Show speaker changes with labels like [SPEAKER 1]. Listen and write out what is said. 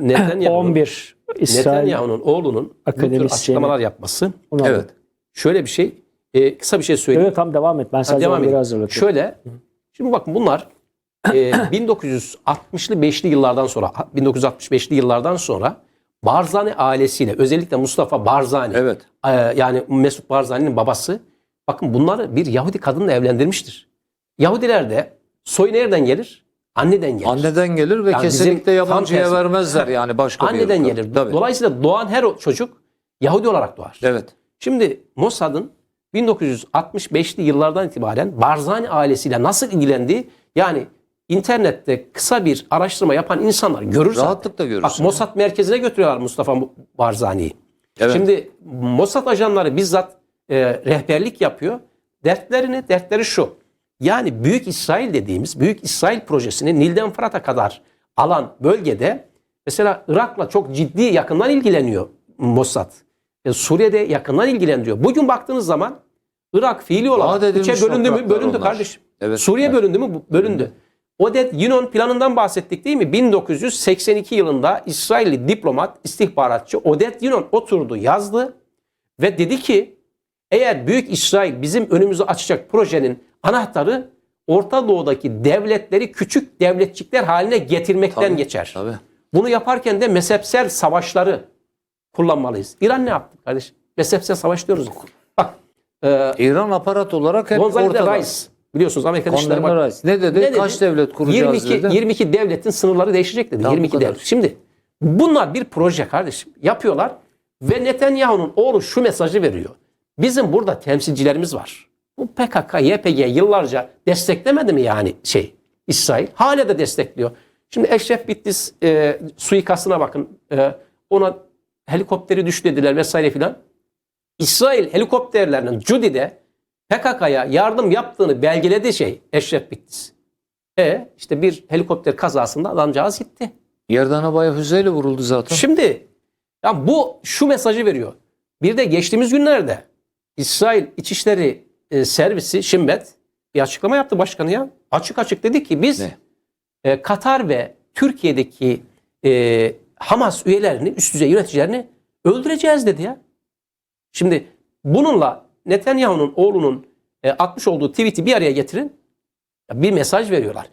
[SPEAKER 1] Netanyahu'nun
[SPEAKER 2] 11 İsrail
[SPEAKER 1] Netanyahu'nun oğlunun bu tür açıklamalar yapması.
[SPEAKER 2] Onu.
[SPEAKER 3] Evet.
[SPEAKER 1] Şöyle bir şey. e, kısa bir şey söyleyeyim.
[SPEAKER 2] Evet tam devam et. Ben sadece
[SPEAKER 1] devam
[SPEAKER 2] 11'i
[SPEAKER 1] edeyim.
[SPEAKER 2] hazırlatıyorum.
[SPEAKER 1] Şöyle. Şimdi bakın bunlar e, 1960'lı 5'li yıllardan sonra 1965'li yıllardan sonra Barzani ailesiyle özellikle Mustafa Barzani
[SPEAKER 3] Evet.
[SPEAKER 1] e, yani Mesut Barzani'nin babası bakın bunları bir Yahudi kadınla evlendirmiştir. Yahudiler de soy nereden gelir? Anneden gelir.
[SPEAKER 3] Anneden gelir ve
[SPEAKER 1] Yani
[SPEAKER 3] kesinlikle yabancıya vermezler yani başka bir
[SPEAKER 1] Anneden gelir.
[SPEAKER 3] Tabii.
[SPEAKER 1] Dolayısıyla doğan her çocuk Yahudi olarak doğar.
[SPEAKER 3] Evet.
[SPEAKER 1] Şimdi Mossad'ın 1965'li yıllardan itibaren Barzani ailesiyle nasıl ilgilendiği yani internette kısa bir araştırma yapan insanlar görür zaten.
[SPEAKER 3] Rahatlıkla görürsün.
[SPEAKER 1] Bak Mossad merkezine götürüyorlar Mustafa Barzani'yi.
[SPEAKER 3] Evet.
[SPEAKER 1] Şimdi Mossad ajanları bizzat e, rehberlik yapıyor. Dertlerini, dertleri şu. Yani Büyük İsrail dediğimiz Büyük İsrail projesini Nil'den Fırat'a kadar alan bölgede mesela Irak'la çok ciddi yakından ilgileniyor Mossad. E, Suriye'de yakından ilgileniyor. Bugün baktığınız zaman Irak fiili olarak üçe bölündü mü? Bölündü
[SPEAKER 3] onlar.
[SPEAKER 1] kardeşim.
[SPEAKER 3] Evet.
[SPEAKER 1] Suriye
[SPEAKER 3] Evet.
[SPEAKER 1] bölündü mü? Bölündü. Oded Yunon planından bahsettik değil mi? 1982 yılında İsrailli diplomat, istihbaratçı Oded Yunon oturdu, yazdı ve dedi ki eğer Büyük İsrail bizim önümüzü açacak projenin anahtarı Orta Doğu'daki devletleri küçük devletçikler haline getirmekten
[SPEAKER 3] Tabii,
[SPEAKER 1] geçer.
[SPEAKER 3] tabii.
[SPEAKER 1] Bunu yaparken de mezhepsel savaşları kullanmalıyız. İran ne yaptı kardeşim? Mezhepsel savaş diyoruz. Bak, e,
[SPEAKER 3] İran aparat olarak hep
[SPEAKER 1] Gonzalo de
[SPEAKER 3] ortada.
[SPEAKER 1] Rice biliyorsunuz Amerika Dışişleri Bakanı.
[SPEAKER 3] Ne dedi?
[SPEAKER 1] Ne dedi?
[SPEAKER 3] Kaç devlet kuracağız
[SPEAKER 1] 22,
[SPEAKER 3] dedi.
[SPEAKER 1] 22 devletin sınırları değişecek dedi.
[SPEAKER 3] Tam bu
[SPEAKER 1] 22
[SPEAKER 3] kadar.
[SPEAKER 1] devlet. Şimdi bunlar bir proje kardeşim. Yapıyorlar ve Netanyahu'nun oğlu şu mesajı veriyor. Bizim burada temsilcilerimiz var. Bu PKK, YPG yıllarca desteklemedi mi yani şey İsrail? Hala da destekliyor. Şimdi Eşref Bitlis e, suikastına bakın. E, ona helikopteri düş dediler vesaire filan. İsrail helikopterlerinin Cudi'de PKK'ya yardım yaptığını belgeledi şey Eşref Bitlis. E işte bir helikopter kazasında adamcağız gitti.
[SPEAKER 3] Yerden havaya füzeyle vuruldu zaten.
[SPEAKER 1] Şimdi ya bu şu mesajı veriyor. Bir de geçtiğimiz günlerde İsrail İçişleri e, Servisi Şimbet bir açıklama yaptı başkanı ya. Açık açık dedi ki biz
[SPEAKER 3] Ne?
[SPEAKER 1] e, Katar ve Türkiye'deki e, Hamas üyelerini, üst düzey yöneticilerini öldüreceğiz dedi ya. Şimdi bununla Netanyahu'nun oğlunun e, atmış olduğu tweet'i bir araya getirin. Bir mesaj veriyorlar.